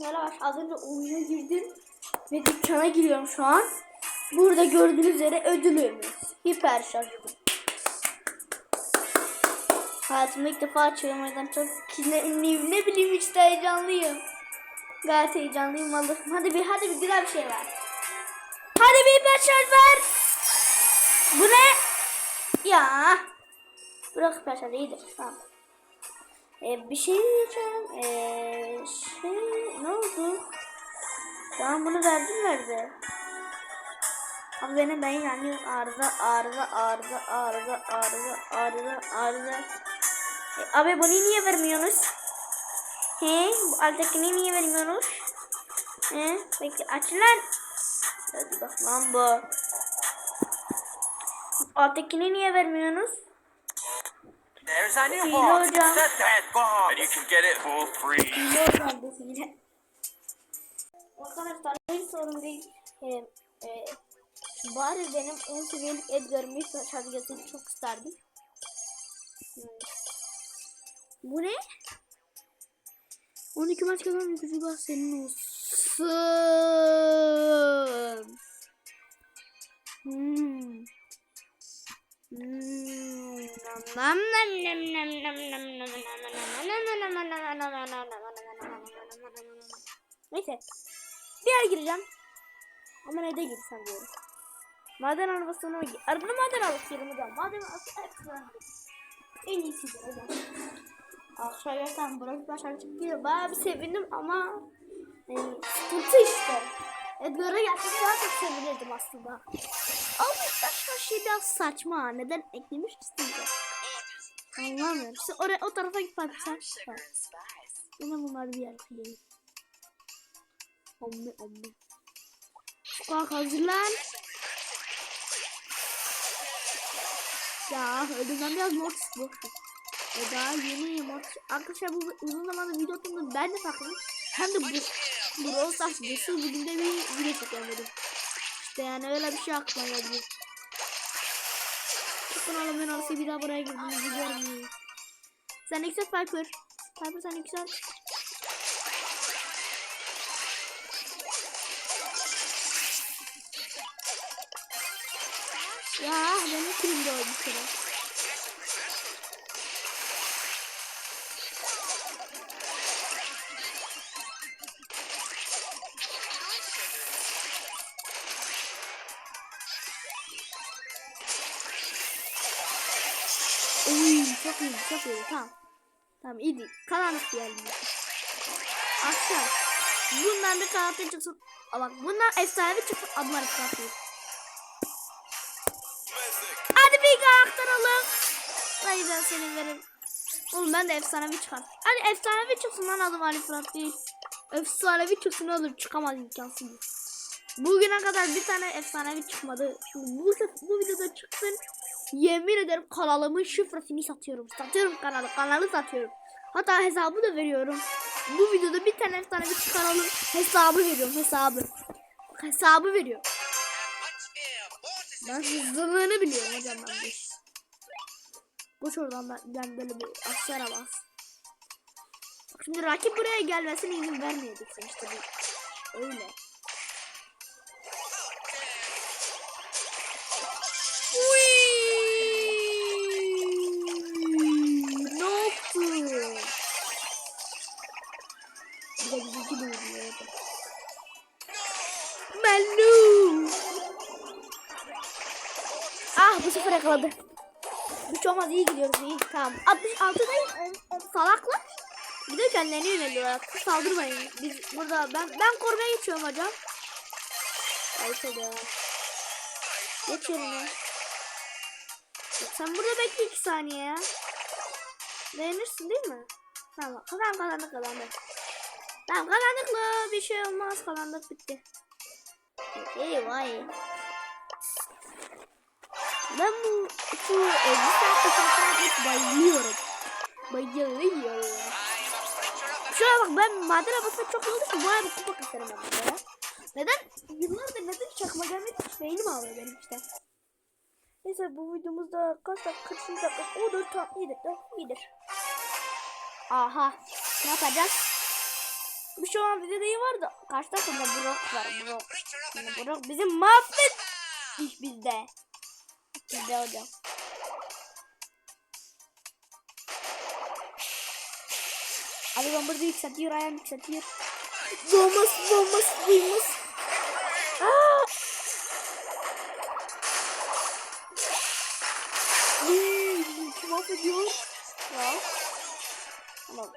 Merhaba. Az önce oyuna girdim ve dükkana giriyorum şu an. Burada gördüğünüz üzere ödülümüz. Hiper şarj. Hayatımda ilk defa açıyorum o yüzden çok kinlenliyim. Ne bileyim işte heyecanlıyım. Gayet heyecanlıyım Allah'ım. Hadi bir hadi bir güzel bir şey ver. Hadi bir hiper şarj ver. Bu ne? Ya. Bırak hiper şarj iyidir. Tamam. Ee, bir şey diyeceğim. Ee, şey ne oldu? Ben bunu verdim nerede? Abi benim ben yani arıza arıza arıza arıza arıza arıza arıza. E, abi bunu niye vermiyorsunuz? He? Bu alttakini niye vermiyorsunuz? He? Peki aç lan. Hadi bak lan bu. Alttakini niye vermiyorsunuz? There's a new box. hocam. Set that bomb. And you can get it for free. Hile hocam bu hile. Arkadaşlar hiç sorun değil. Ee, e, bari benim 10 seviyelik Edgar'ımı şarj getirip çok isterdim. Hmm. Bu ne? 12 maç kazanan gücü senin olsun. Nam nam nam nam nam nam nam Neyse. Bir yer gireceğim. Ama nerede girsem diyorum. Maden arabasına gir. Arabada maden arabası yerim hocam. Maden arabası En iyisidir hocam. Akşam yerken bırak başlar çıkıp gidiyor. Bayağı bir sevindim ama yani, sıkıntı işte. Edgar'a yaptık daha çok sevinirdim aslında. Ama başka şey daha saçma. Neden eklemiş ki Anlamıyorum. İşte oraya, o tarafa git bak sen. Bak. Yine bunlar bir yer değil. Omme omme. Kalk hazırlan. Ya ödümden biraz mortis boş. E daha yeni mortis. Arkadaşlar bu uzun zamandır video attığımda ben de farklı. Hem de bu Brawl Stars videosu bugün de bir video çekelim dedim. İşte yani öyle bir şey aklıma geldi. Bunu alalım ben bir daha buraya girdiğimizi görmüyor. Sen ne güzel Piper. Piper sen ne güzel. Ya benim kimde oldu sıra. İyi çok iyi tamam. Tamam iyiydi. Karanlık bir yerdi. Akşam. Bundan bir karanlık çıksın. Aa, bak bundan efsane çıksın. Ablar çıkartıyor. Hadi bir karakter alın. Hayır ben seni veririm. Oğlum ben de efsanevi çıkar. Hadi efsanevi çıksın lan adım Ali Fırat değil. Efsanevi çıksın olur çıkamaz imkansız. Bugüne kadar bir tane efsanevi çıkmadı. Şimdi bu, bu videoda çıksın. Yemin ederim kanalımın şifresini satıyorum. Satıyorum kanalı. Kanalı satıyorum. Hatta hesabı da veriyorum. Bu videoda bir tane efsanevi çıkaralım. Hesabı veriyorum hesabı. Hesabı veriyorum. Ben hızlılığını biliyorum hocam ben de. Boş oradan ben, ben böyle bir aksiyona bas. Bak şimdi rakip buraya gelmesine izin vermeyeceksin işte bu. Öyle. Bu sefer yakaladı. Hiç olmaz iyi gidiyoruz iyi tamam. 66'dayım o, o salaklar. Bir de kendilerini yöneliyorlar. Saldırmayın. Biz burada ben ben korumaya geçiyorum hocam. Neyse de. Geç yerine. Sen burada bekle 2 saniye ya. Beğenirsin değil mi? Tamam kazan kazandık kazandık. Tamam kazandık mı? Bir şey olmaz kazandık bitti. İyi vay. Ben bu şu elbise kuşaklarına hep bayılıyorum. Bayılıyorum. Şuna bak ben maden arabasına çok oldu ki bayağı bir kupa kasarım ben ya. Neden? Yıllardır neden çakma gelmedi hiç beynim ağrıyor benim işte. Neyse bu videomuzda kaç dakika kaç dakika o da tam iyidir de iyidir. Aha ne yapacağız? Bu şu an bize neyi var da karşı takımda Brock var Brock. Şimdi Brock bizim mahvet iş bizde. Bizde hocam. Abi ben burada yükseltiyor ayağım yükseltiyor. Doğmaz doğmaz duymaz. Aa! Iiii, Kim affediyor? Ya. Tamam.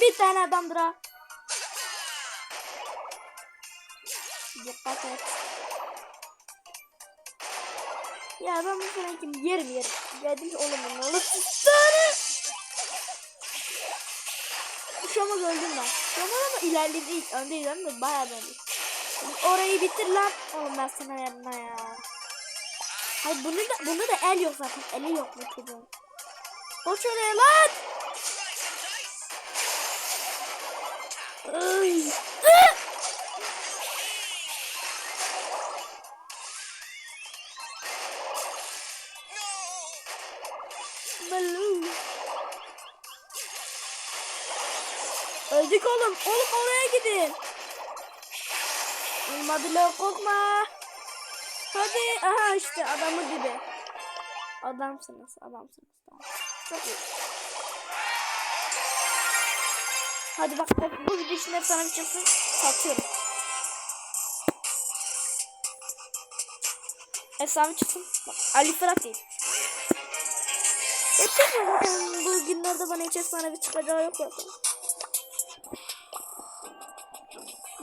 Bir tane adamdır ha. Dikkat et. Ya ben bu sene kim yerim yerim. Geldim ki oğlum tane. Şu an öldüm ben. An ama ilerledi ilk öndeyiz hem de bayağı öndeyiz. Orayı bitir lan. Oğlum ben sana yanına ya. Hayır bunu da, bunda da el yok zaten. Eli yok bu çocuğun. Koş oraya lan. Ay. Öldük oğlum. Oğlum oraya gidin. Olmadı lan korkma. Hadi. Aha işte adamı gibi. Adamsınız. Adamsınız. Tamam. Çok iyi. Hadi bak bu video için hep sana bir çıksın. Satıyorum. Efsane çıksın. Bak Ali Fırat değil. Çıkma zaten bu günlerde bana hiç efsane bir çıkacağı yok zaten.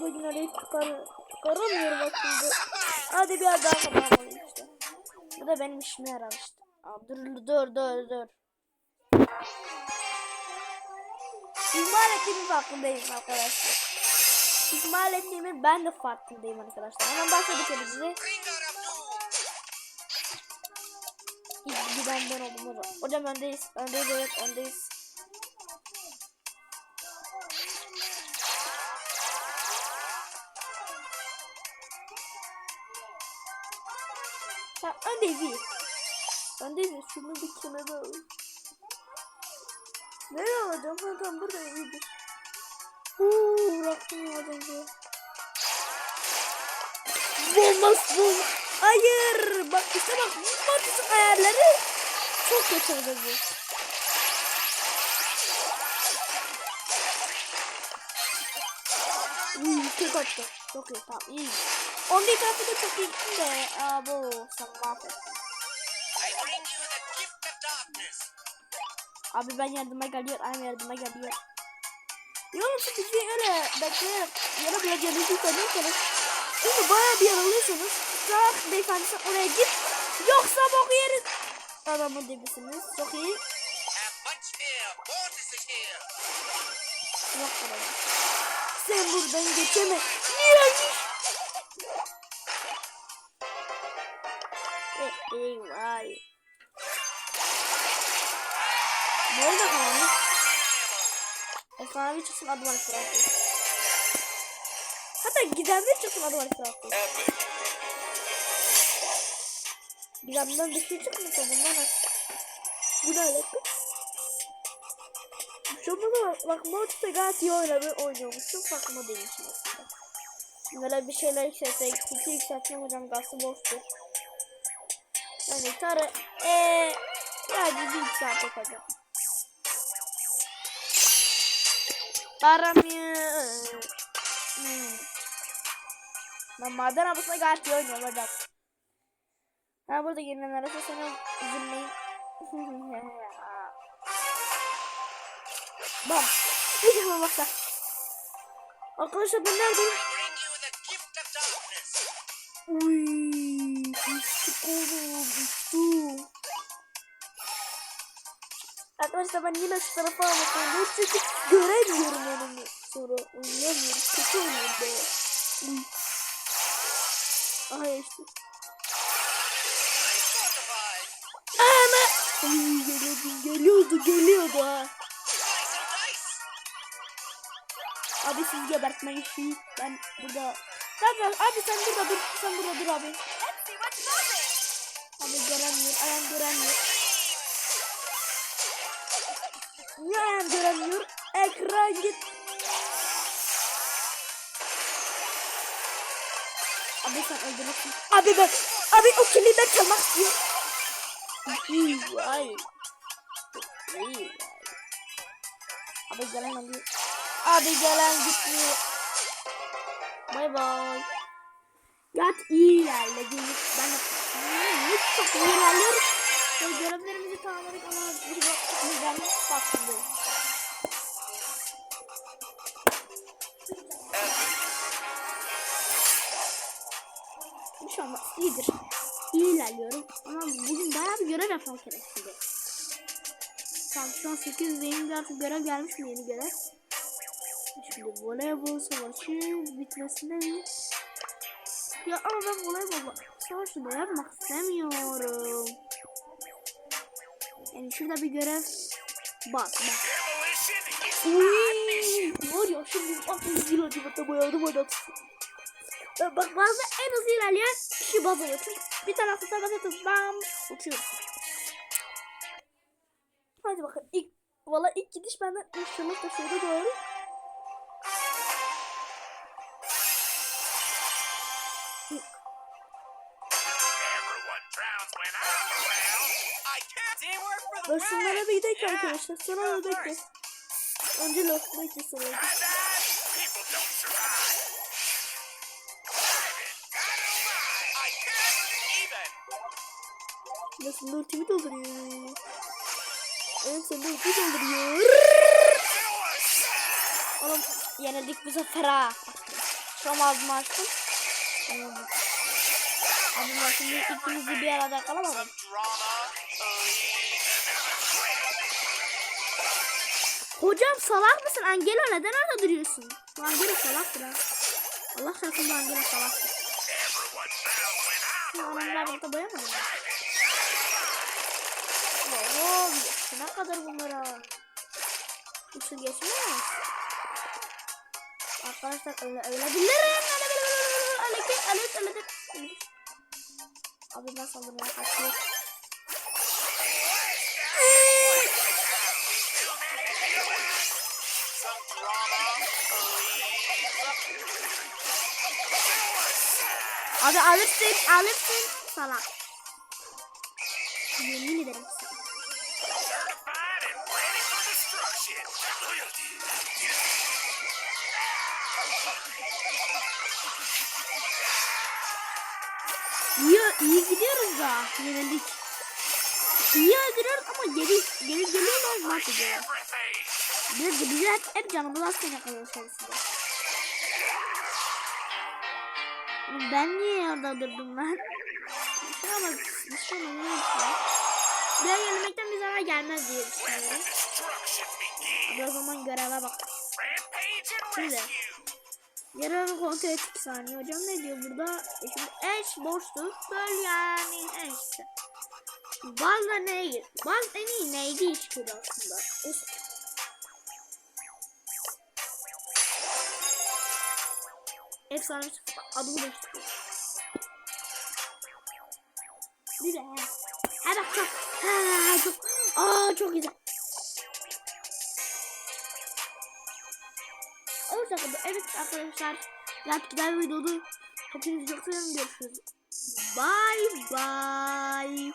Bu günlerde hiç çıkar, çıkaramıyorum bak şimdi. Hadi bir daha kapatalım işte. Bu da benim işime yarar işte. Aa, dur dur dur dur. İhmal ettiğimin farkındayım arkadaşlar. İhmal ettiğimin ben de farkındayım arkadaşlar. Hemen başladık elimizi. Giden ben oldum hocam. Hocam öndeyiz. Öndeyiz evet öndeyiz. Öndeyiz. Şunu bir kenara al. Nereye alacağım? Ha tamam burada iyiydi. Uuu bıraktım ya az önce. Bombas bom. Hayır. Bak işte bak. Batısın ayarları. Çok kötü oldu bu. Uuu tek attı. Çok iyi tamam iyi. Onun tarafı da çok iyi de. Aa bu sen mahvettin. Abi ben yardıma geliyor. Annem yardıma geliyor. Siz bizi öyle bekleyerek yara bile gelişi sanıyorsanız Şimdi bayağı bir yaralıyorsanız Kusura beyefendi sen oraya git Yoksa boku yeriz Adamın dibisiniz çok iyi. Yok buraya Sen buradan geçeme Niyeymiş Efsanevi çıksın adım arkadaşlar. Hatta gizemli çıksın adım arkadaşlar. Epic. Gizemden bir şey çıkmasa bundan az. Bu ne alaka? Şu bana bak, Mortis'e gayet iyi oynadı, oynuyormuşum. Farkında değilmişim aslında. Böyle bir şeyler yükseltsek, iki yükseltmem hocam gazı boştur. Yani tarı, eee, yani bir yükseltek hocam. Aramıyor. Hmm. Ben maden ablasına gayet iyi oynuyorum hocam. Ha burada gelen arası sana üzülmeyin. Bak. Bir defa bak. Arkadaşlar ben neredeyim? Uy, uçtuk oğlum, uçtum. Arkadaşlar ben yine şu tarafa bakıyorum çünkü göremiyorum onu sonra oynayamıyorum kötü oynuyorum be. Aha işte. Ama. Uy geliyordu geliyordu geliyordu ha. Abi siz gebertme işi. Ben burada. Zaten abi sen burada dur. Sen burada dur abi. Abi göremiyor. Ayağım göremiyor. Niye ayağım göremiyor? Ekran git. Abi sen öldürürsün. Abi ben, abi o kili ben çalmak istiyorum. Abi gelen alıyor. Abi gelen gitmiyor. Bay bay. Yat iyi ilerledik. Ben de çok iyi ilerliyoruz. Görevlerimizi tamamladık ama bir bizden baktım. Şu anda iyidir. İyi ilerliyorum. Ama bugün bayağı bir görev yapmam gerekti. Tamam şu an 8 deyince artık görev gelmiş mi yeni görev? Şimdi voleybol savaşı bitmesine mi? Ya ama ben voleybol savaşı da yapmak istemiyorum. Yani şurada bir görev bak bak. Uy, var ya şimdi bak hızlı acımata boyadım adam. Bak bazı en hızlı ilerleyen kişi baz oluyor. Çünkü bir tane atasa baz atıp bam uçuyor. Hadi bakalım ilk valla ilk gidiş benden inşallah da şurada doğru. Ben şunlara bir gidelim arkadaşlar. Sonra da bekle. Önce laf bekle sonra. Nasıl da ultimi dolduruyor. Evet sen de ultimi dolduruyor. Oğlum yenildik bu sefer ha. Şu an ağzımı açtım. Ben şimdi ikimizi bir arada kalamadım. Hocam salak mısın? Angelo neden orada duruyorsun? Bu Angelo salaktır ha. Allah şarkın bu Angelo salaktır. Everyone drowns when I'm Ya around. adamlar burada boyamadı mı? Oğlum ne kadar bunlara? Uçu geçmiyor mu? Arkadaşlar öyle öyle bilirim. Öyle ki öyle öyle öyle. Abi ben saldırmaya kaçıyor. Abi alırsın alırsın salak. Yemin ederim sana. İyi, iyi gidiyoruz da yenildik. İyi öldürüyoruz ama geri, geri geliyorlar. Bir de bizi hep, hep canımız az sene kalıyor Ben niye orada durdum lan? Yapıyor? Bir ay yenilmekten bir zarar gelmez diye düşünüyorum. Hadi o zaman göreve bak. Şimdi. Görevi kontrol et 2 saniye. Hocam ne diyor burada? E şimdi eş boşluk böl yani eşse. Da neydi? Bal en iyi neydi işkili aslında? Of. Efsane bir adını değiştiriyor. Bir de ha. Bak çok. Ha çok. Aa çok güzel. O şekilde evet arkadaşlar. Like güzel videodu. Hepinizi çok seviyorum. Görüşürüz. Bye bye.